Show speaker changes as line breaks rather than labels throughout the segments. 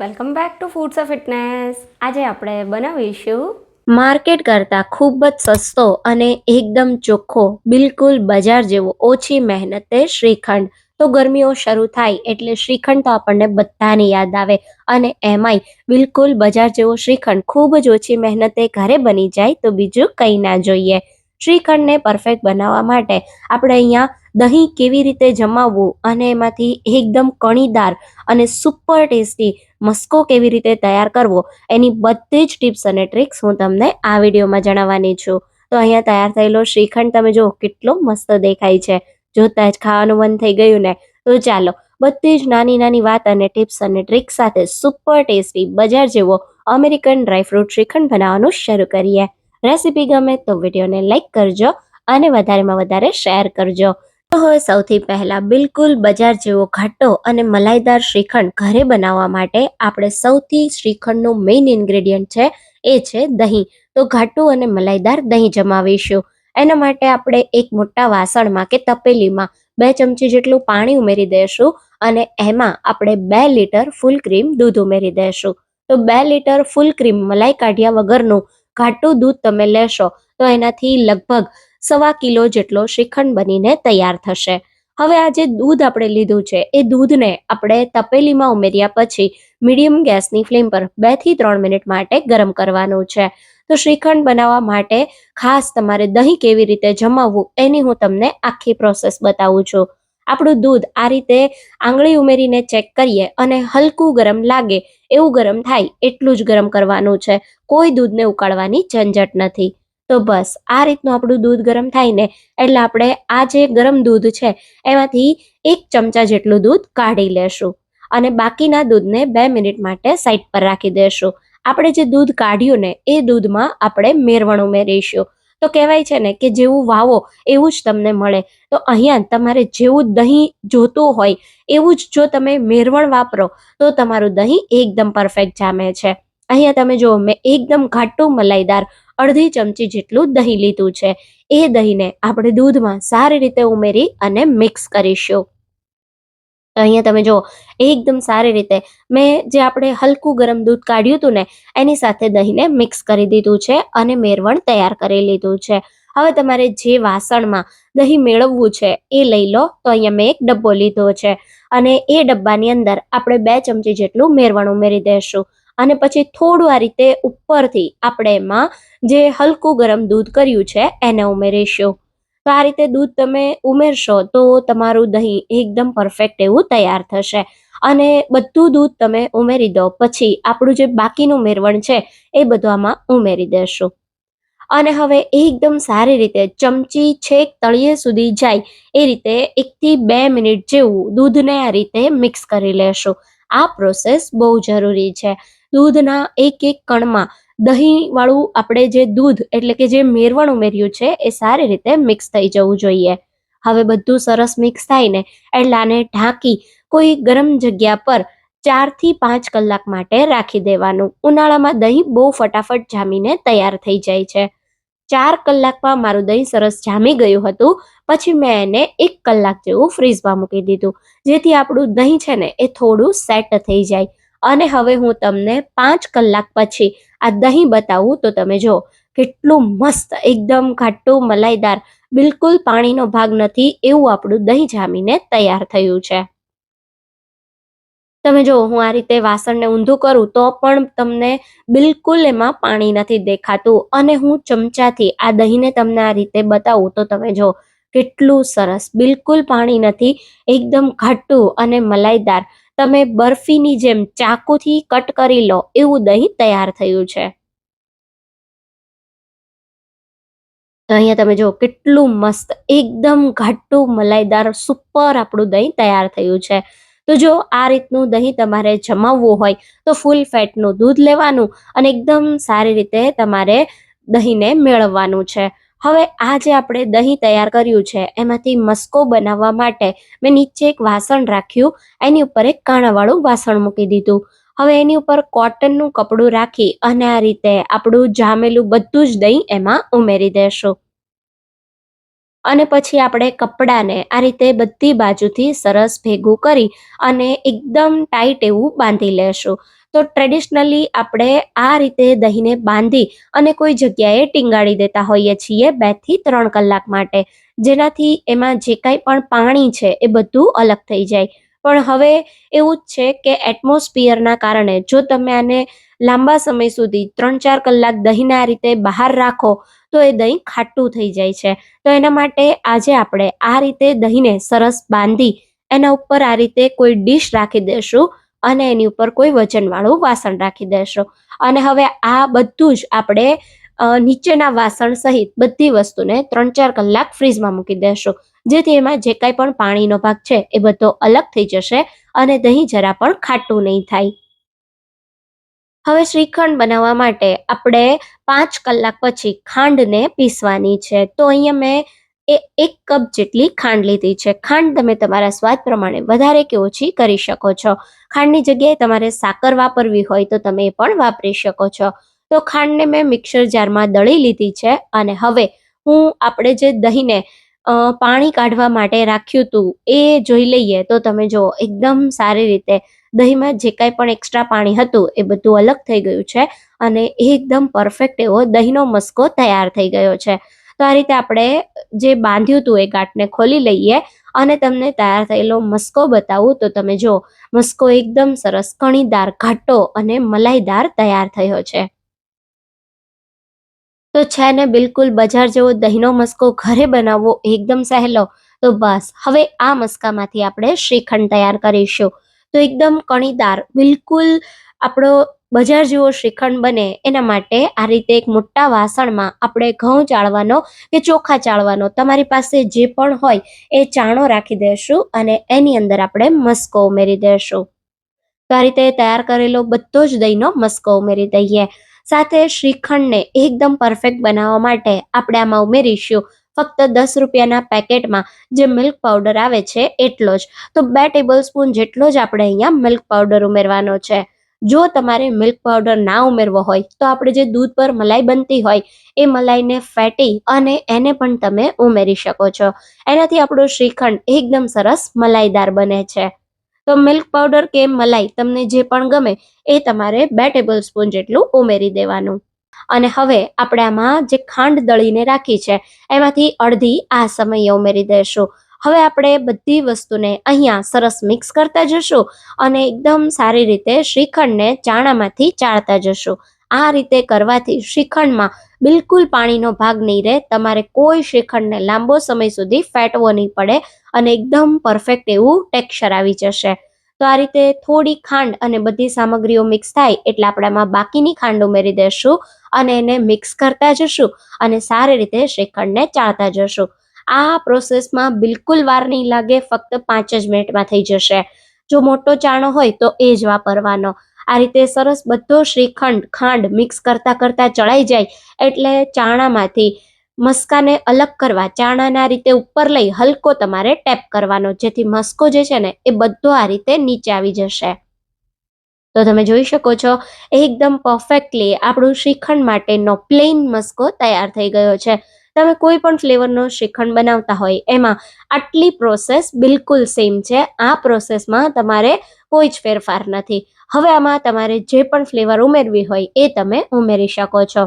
Welcome back to foods of fitness આજે આપણે બનાવીશું
માર્કેટ કરતાં ખૂબ જ સસ્તો અને એકદમ ચોખ્ખો, બિલકુલ બજાર જેવો ઓછી મહેનતે શ્રીખંડ. તો ગરમીઓ શરૂ થાય એટલે શ્રીખંડ તો આપણને બધાની યાદ આવે અને એમાંય બિલકુલ બજાર જેવો શ્રીખંડ ખૂબ જ ઓછી મહેનતે ઘરે બની જાય તો બીજું કંઈ ના જોઈએ. શ્રીખંડને પરફેક્ટ બનાવવા માટે આપણે અહીંયા દહીં કેવી રીતે જમાવવું અને એમાંથી એકદમ કણીદાર અને સુપર ટેસ્ટી મસ્કો કેવી રીતે તૈયાર કરવો, એની બધી જ ટિપ્સ અને ટ્રિક્સ હું તમને આ વિડીયોમાં જણાવવાની છું. તો અહીંયા તૈયાર થયેલો શ્રીખંડ તમે જો કેટલો મસ્ત દેખાય છે. જોતા જ ખાવાનું મન થઈ ગયું ને, તો ચાલો, બધી જ નાની નાની વાત અને ટિપ્સ અને ટ્રિક્સ સાથે સુપર ટેસ્ટી બજાર જેવો અમેરિકન ડ્રાયફ્રૂટ શ્રીખંડ બનાવવાનું શરૂ કરીએ. રેસીપી ગમે તો વિડીયોને લાઇક કરજો અને વધારેમાં વધારે શેર કરજો. હવે સૌથી પહેલા બિલકુલ બજાર જેવો ઘાટો અને મલાઈદાર શ્રીખંડ ઘરે બનાવવા માટે આપણે સૌથી શ્રીખંડનું મેઇન ઇન્ગ્રેડિયન્ટ છે, એ છે દહીં. તો ઘાટું અને મલાઈદાર દહીં જમાવીશું. એના માટે આપણે એક મોટા વાસણમાં કે તપેલીમાં બે ચમચી જેટલું પાણી ઉમેરી દઈશું અને એમાં આપણે બે લીટર ફૂલ ક્રીમ દૂધ ઉમેરી દઈશું. તો બે લીટર ફૂલ ક્રીમ મલાઈ કાઢ્યા વગરનું ઘાટું દૂધ તમે લેશો તો એનાથી લગભગ સવા કિલો જેટલો શ્રીખંડ બનીને તૈયાર થશે. હવે આ જે દૂધ આપણે લીધું છે, એ દૂધને આપણે તપેલીમાં ઉમેર્યા પછી મીડિયમ ગેસની ફ્લેમ પર બેથી ત્રણ મિનિટ માટે ગરમ કરવાનું છે. તો શ્રીખંડ બનાવવા માટે ખાસ તમારે દહીં કેવી રીતે જમાવવું એની હું તમને આખી પ્રોસેસ બતાવું છું. આપણું દૂધ આ રીતે આંગળી ઉમેરીને ચેક કરીએ અને હલકું ગરમ લાગે એવું ગરમ થાય એટલું જ ગરમ કરવાનું છે. કોઈ દૂધને ઉકાળવાની ઝંઝટ નથી. તો બસ, આ રીતનું આપણું દૂધ ગરમ થાય ને, એટલે આપણે આ જે ગરમ દૂધ છે, એમાંથી એક ચમચા જેટલું દૂધ કાઢી લેશું. અને બાકીના દૂધને બે મિનિટ માટે સાઈડ પર રાખી દેશું. આપણે જે દૂધ કાઢ્યું ને, એ દૂધમાં આપણે મેરવણ ઉમેરીશું. તો કહેવાય છે ને કે જેવું વાવો, એવું જ તમને મળે. તો અહીંયા તમારે જેવું દહીં જોતું હોય, એવું જ જો તમે મેરવણ વાપરો, તો તમારું દહીં એકદમ પરફેક્ટ જામે છે. અહીંયા તમે જુઓ, મેં એકદમ ઘાટું મલાઈદાર અડધી ચમચી જેટલું દહીં લીધું છે. એ દહીંને આપણે દૂધમાં સારી રીતે ઉમેરી અને મિક્સ કરીશું. અહીંયા તમે જુઓ એકદમ સારી રીતે મેં જે આપણે હલકું ગરમ દૂધ કાઢ્યું હતું ને, એની સાથે દહીંને મિક્સ કરી દીધું છે અને મેરવણ તૈયાર કરી લીધું છે. હવે તમારે જે વાસણમાં દહીં મેળવવું છે એ લઈ લો, તો અહીંયા મેં એક ડબ્બો લીધો છે. અને એ ડબ્બાની અંદર આપણે બે ચમચી જેટલું મેરવણ ઉમેરી દઈશું અને પછી થોડું આ રીતે ઉપરથી આપણે એમાં જે હલકું ગરમ દૂધ કર્યું છે, એને ઉમેરીશું. તો આ રીતે દૂધ તમે ઉમેરશો તો તમારું દહીં એકદમ પરફેક્ટ એવું તૈયાર થશે. અને બધું દૂધ તમે ઉમેરી દો, પછી આપણું જે બાકીનું મેરવણ છે, એ બધું આમાં ઉમેરી દેશું. અને હવે એકદમ સારી રીતે ચમચી છેક તળિયે સુધી જાય, એ રીતે એકથી બે મિનિટ જેવું દૂધને આ રીતે મિક્સ કરી લેશું. આ પ્રોસેસ બહુ જરૂરી છે. દૂધના એક એક કણમાં દહીં વાળું આપણે જે દૂધ એટલે કે જે મેરવણ ઉમેર્યું છે, એ સારી રીતે મિક્સ થઈ જવું જોઈએ. હવે બધું સરસ મિક્સ થાય ને એટલે આને ઢાંકી કોઈ ગરમ જગ્યા પર ચારથી પાંચ કલાક માટે રાખી દેવાનું. ઉનાળામાં દહીં બહુ ફટાફટ જામીને તૈયાર થઈ જાય છે. ચાર કલાકમાં મારું દહીં સરસ જામી ગયું હતું, પછી મેં એને એક કલાક જેવું ફ્રીઝમાં મૂકી દીધું. જેથી આપણું દહીં છે ને, એ થોડું સેટ થઈ જાય. અને હવે હું તમને પાંચ કલાક પછી આ દહીં બતાવું તો તમે જો કેટલું મસ્ત, એકદમ ઘાટું મલાઈદાર, બિલકુલ પાણીનો ભાગ નથી એવું આપણું દહીં જામીને તૈયાર થયું છે. તમે જો હું આ રીતે વાસણને ઊંધું કરું તો પણ તમને બિલકુલ એમાં પાણી નથી દેખાતું અને હું ચમચાથી આ દહીંને તમને આ રીતે બતાવું તો તમે જો કેટલું સરસ, બિલકુલ પાણી નથી, એકદમ ઘાટું અને મલાઈદાર તમે બરફીની જેમ ચાકુથી કટ કરી લો, એવું દહીં તૈયાર થયું છે. અહીંયા તમે જો કેટલું મસ્ત, એકદમ ઘાટું મલાઈદાર, સુપર આપણું દહીં તૈયાર થયું છે. તો જો આ રીતનું દહીં તમારે જમાવવું હોય, તો ફૂલ ફેટનું દૂધ લેવાનું અને એકદમ સારી રીતે તમારે દહીંને મેળવવાનું છે. હવે આ જે આપણે દહીં તૈયાર કર્યું છે, એમાંથી મસ્કો બનાવવા માટે મેં નીચે એક વાસણ રાખ્યું, એની ઉપર એક કાણાવાળું વાસણ મૂકી દીધું. હવે એની ઉપર કોટનનું કપડું રાખી અને આ રીતે આપણું જામેલું બધું જ દહીં એમાં ઉમેરી દેશું. અને પછી આપણે કપડાને આ રીતે બધી બાજુથી સરસ ભેગું કરી અને એકદમ ટાઈટ એવું બાંધી લેશું. તો ટ્રેડિશનલી આપણે આ રીતે દહીંને બાંધી અને કોઈ જગ્યાએ ટીંગાડી દેતા હોઈએ છીએ બેથી ત્રણ કલાક માટે. જેનાથી એમાં જે કાંઈ પણ પાણી છે એ બધું અલગ થઈ જાય. પણ હવે એવું જ છે કે એટમોસ્ફિયરના કારણે જો તમે આને લાંબા સમય સુધી ત્રણ ચાર કલાક દહીંને આ રીતે બહાર રાખો તો એ દહીં ખાટું થઈ જાય છે. તો એના માટે આજે આપણે આ રીતે દહીંને સરસ બાંધી એના ઉપર આ રીતે કોઈ ડીશ રાખી દેશું. અને એની ઉપર કોઈ વજનવાળું વાસણ રાખી દેશો. અને હવે આ બધું જ આપણે નીચેના વાસણ સહિત બધી વસ્તુને ત્રણ ચાર કલાક ફ્રીઝમાં મૂકી દેશો. જેથી એમાં જે કાંઈ પણ પાણીનો ભાગ છે એ બધો અલગ થઈ જશે અને દહીં જરા પણ ખાટું નહીં થાય. હવે શ્રીખંડ બનાવવા માટે આપણે પાંચ કલાક પછી ખાંડને પીસવાની છે. તો અહીંયા મેં એ એક કપ જેટલી ખાંડ લીધી છે. ખાંડ તમે તમારા સ્વાદ પ્રમાણે વધારે કે ઓછી કરી શકો છો. ખાંડની જગ્યાએ તમારે સાકર વાપરવી હોય તો તમે એ પણ વાપરી શકો છો. તો ખાંડને મેં મિક્સર જારમાં દળી લીધી છે અને હવે હું આપણે જે દહીંને પાણી કાઢવા માટે રાખ્યું હતું એ જોઈ લઈએ તો તમે જો એકદમ સારી રીતે દહીંમાં જે કાંઈ પણ એક્સ્ટ્રા પાણી હતું એ બધું અલગ થઈ ગયું છે અને એકદમ પરફેક્ટ એવો દહીંનો મસ્કો તૈયાર થઈ ગયો છે. તો આ રીતે આપણે જે બાંધ્યું હતું એ ગાંઠને ખોલી લઈએ અને તમને તૈયાર થયેલો મસ્કો બતાવું. તો તમે જો મસ્કો એકદમ સરસ કણીદાર, ઘાટો અને મલાઈદાર તૈયાર થયો છે. તો છે ને બિલકુલ બજાર જેવો દહીંનો મસ્કો ઘરે બનાવવો એકદમ સહેલો. તો બસ, હવે આ મસ્કામાંથી આપણે શ્રીખંડ તૈયાર કરીશું. તો એકદમ કણીદાર, બિલકુલ આપણો બજાર જેવો શ્રીખંડ બને, એના માટે આ રીતે એક મોટા વાસણમાં આપણે ઘઉં ચાળવાનો કે ચોખા ચાળવાનો તમારી પાસે જે પણ હોય એ ચાણો રાખી દેશું અને એની અંદર આપણે મસ્કો ઉમેરી દેશું. તો આ રીતે તૈયાર કરેલો બધો જ દહીંનો મસ્કો ઉમેરી દઈએ. સાથે શ્રીખંડને એકદમ પરફેક્ટ બનાવવા માટે આપણે આમાં ઉમેરીશું ફક્ત દસ રૂપિયાના પેકેટમાં. જે મિલ્ક પાવડર આવે છે એટલો જ. તો બે ટેબલ સ્પૂન જેટલો જ આપણે અહીંયા મિલ્ક પાવડર ઉમેરવાનો છે. જો તમારે મિલ્ક પાવડર ના ઉમેરવો હોય, તો આપણે જે દૂધ પર મલાઈ બનતી હોય, એ મલાઈને ફેટી અને એને પણ તમે ઉમેરી શકો છો. એનાથી આપણો શ્રીખંડ એકદમ સરસ મલાઈદાર બને છે. તો મિલ્ક પાવડર કે મલાઈ તમને જે પણ ગમે, એ તમારે બે ટેબલ સ્પૂન જેટલું ઉમેરી દેવાનું. અને હવે આપણે આમાં જે ખાંડ દળીને રાખી છે, એમાંથી અડધી આ સમયે ઉમેરી દઈશું. હવે આપણે બધી વસ્તુને અહીંયા સરસ મિક્સ કરતા જશું અને એકદમ સારી રીતે શ્રીખંડને ચાણામાંથી ચાળતા જશું. આ રીતે કરવાથી શ્રીખંડમાં બિલકુલ પાણીનો ભાગ નહીં રહે, તમારે કોઈ શ્રીખંડને લાંબો સમય સુધી ફેટવો નહીં પડે અને એકદમ પરફેક્ટ એવું ટેક્સચર આવી જશે. તો આ રીતે થોડી ખાંડ અને બધી સામગ્રીઓ મિક્સ થાય એટલે આપણામાં બાકીની ખાંડ ઉમેરી દઈશું અને એને મિક્સ કરતા જશું અને સારી રીતે શ્રીખંડને ચાળતા જશું. આ પ્રોસેસમાં બિલકુલ વાર નહીં લાગે, ફક્ત પાંચ જ મિનિટમાં થઈ જશે. જો મોટો ચાણો હોય તો એ જ વાપરવાનો. આ રીતે સરસ બધો શ્રીખંડ, ખાંડ મિક્સ કરતાં કરતાં ચડાઈ જાય એટલે ચાણામાંથી મસ્કાને અલગ કરવા, ચાણાના રીતે ઉપર લઈ હલકો તમારે ટેપ કરવાનો, જેથી મસ્કો જે છે ને, એ બધો આ રીતે નીચે આવી જશે. તો તમે જોઈ શકો છો એકદમ પરફેક્ટલી આપણું શ્રીખંડ માટેનો પ્લેન મસ્કો તૈયાર થઈ ગયો છે. તમે કોઈ પણ ફ્લેવરનો શ્રીખંડ બનાવતા હોય, એમાં આટલી પ્રોસેસ બિલકુલ સેમ છે. આ પ્રોસેસમાં તમારે કોઈ જ ફેરફાર નથી. હવે આમાં તમારે જે પણ ફ્લેવર ઉમેરવી હોય, એ તમે ઉમેરી શકો છો.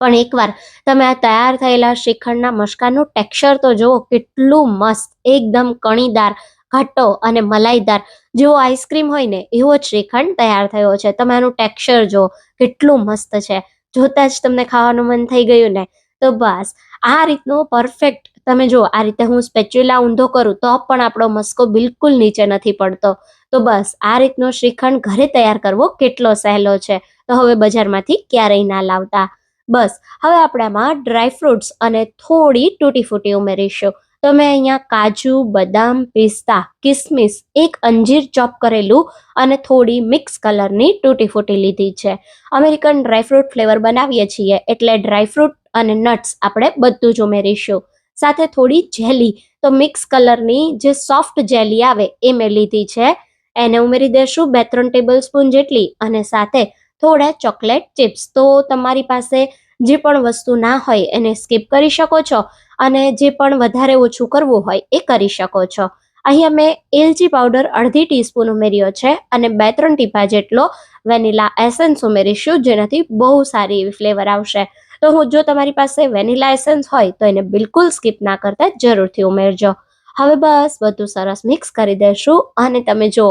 પણ એકવાર તમે આ તૈયાર થયેલા શ્રીખંડના મસ્કાનું ટેક્સચર તો જુઓ, કેટલું મસ્ત, એકદમ કણીદાર, ઘટ્ટો અને મલાઈદાર જેવો આઈસ્ક્રીમ હોય ને, એવો જ શ્રીખંડ તૈયાર થયો છે. તમે આનું ટેક્સચર જુઓ, કેટલું મસ્ત છે. જોતા જ તમને ખાવાનું મન થઈ ગયું ને તો બસ. આ રીતનો પરફેક્ટ તમે જો આ રીતે હું સ્પેચ્યુલા ઊંધો કરું તો પણ આપણો મસ્કો બિલકુલ નીચે નથી પડતો. તો બસ, આ રીતનો શ્રીખંડ ઘરે તૈયાર કરવો કેટલો સહેલો છે. તો હવે બજારમાંથી ક્યારેય ના લાવતા. બસ, હવે આપણે આમાં ડ્રાયફ્રૂટ્સ અને થોડી તૂટી ફૂટી ઉમેરીશું. તો મેં અહીંયા કાજુ, બદામ, પિસ્તા, કિસમિસ, એક અંજીર ચોપ કરેલું અને થોડી મિક્સ કલરની તૂટી ફૂટી લીધી છે. અમેરિકન ડ્રાયફ્રૂટ ફ્લેવર બનાવીએ છીએ એટલે ડ્રાયફ્રૂટ અને નટ્સ આપણે બધું જ ઉમેરીશું. સાથે થોડી જેલી, તો મિક્સ કલરની જે સોફ્ટ જેલી આવે એ મેં લીધી છે. એને ઉમેરી દેશું બે ત્રણ ટેબલ સ્પૂન જેટલી અને સાથે થોડા ચોકલેટ ચિપ્સ તો તમારી પાસે જે પણ વસ્તુ ના હોય એને સ્કીપ કરી શકો છો અને જે પણ વધારે ઓછું કરવું હોય એ કરી શકો છો. અહીંયા મેં એલચી પાવડર અડધી ટીસ્પૂન ઉમેર્યો છે અને બે ત્રણ ટીપા જેટલો વેનીલા એસન્સ ઉમેરીશું જેનાથી બહુ સારી એવી ફ્લેવર આવશે. તો હું જો તમારી પાસે વેનીલા એસન્સ હોય તો એને બિલકુલ સ્કીપ ના કરતા, જરૂરથી ઉમેરજો. હવે બસ બધું સરસ મિક્સ કરી દેશું અને તમે જો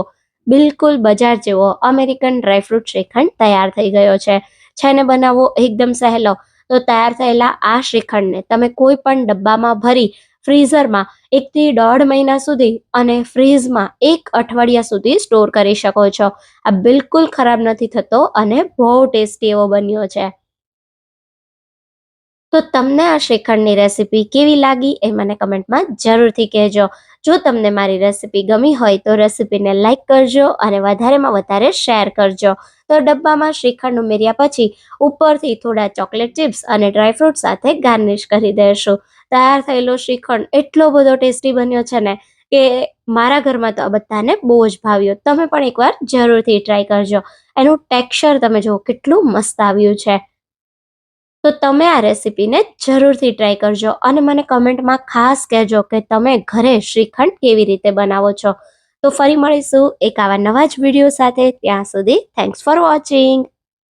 બિલકુલ બજાર જેવો અમેરિકન ડ્રાયફ્રૂટ શ્રીખંડ તૈયાર થઈ ગયો છે. છે ને બનાવવો એકદમ સહેલો. તો તૈયાર થયેલા આ શ્રીખંડને તમે કોઈ પણ ડબ્બામાં ભરી ફ્રીઝરમાં એકથી દોઢ મહિના સુધી અને ફ્રીઝમાં એક અઠવાડિયા સુધી સ્ટોર કરી શકો છો. આ બિલકુલ ખરાબ નથી થતો અને બહુ ટેસ્ટી એવો બન્યો છે. તો તમને આ શ્રીખંડની રેસીપી કેવી લાગી એ મને કમેન્ટમાં જરૂરથી કહેજો. જો તમને મારી રેસીપી ગમી હોય તો રેસીપીને લાઇક કરજો અને વધારેમાં વધારે શેર કરજો. તો ડબ્બામાં શ્રીખંડ ઉમેર્યા પછી ઉપરથી થોડા ચોકલેટ ચિપ્સ અને ડ્રાયફ્રૂટ સાથે ગાર્નિશ કરી દેશું. તૈયાર થયેલો શ્રીખંડ એટલો બધો ટેસ્ટી બન્યો છે ને કે મારા ઘરમાં તો આ બધાને બહુ જ ભાવ્યો. તમે પણ એકવાર જરૂરથી ટ્રાય કરજો. એનું ટેક્સચર તમે જુઓ, કેટલું મસ્ત આવ્યું છે. તો તમે આ રેસીપીને જરૂરથી ટ્રાય કરજો અને મને કમેન્ટમાં ખાસ કહેજો કે તમે ઘરે શ્રીખંડ કેવી રીતે બનાવો છો. તો ફરી મળીશું એક આવા નવા જ વીડિયો સાથે. ત્યાં સુધી થેન્ક્સ ફોર વોચિંગ